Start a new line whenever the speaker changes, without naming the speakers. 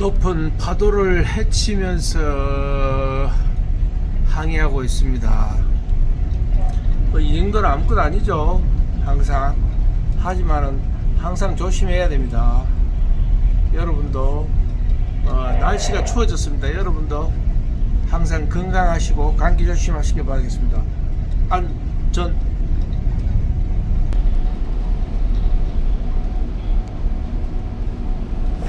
높은 파도를 헤치면서 항해하고 있습니다. 뭐 이 정도는 아무것도 아니죠. 항상. 하지만은 항상 조심해야 됩니다. 여러분도 어, 날씨가 추워졌습니다. 여러분도 항상 건강하시고 감기 조심하시길 바라겠습니다. 안전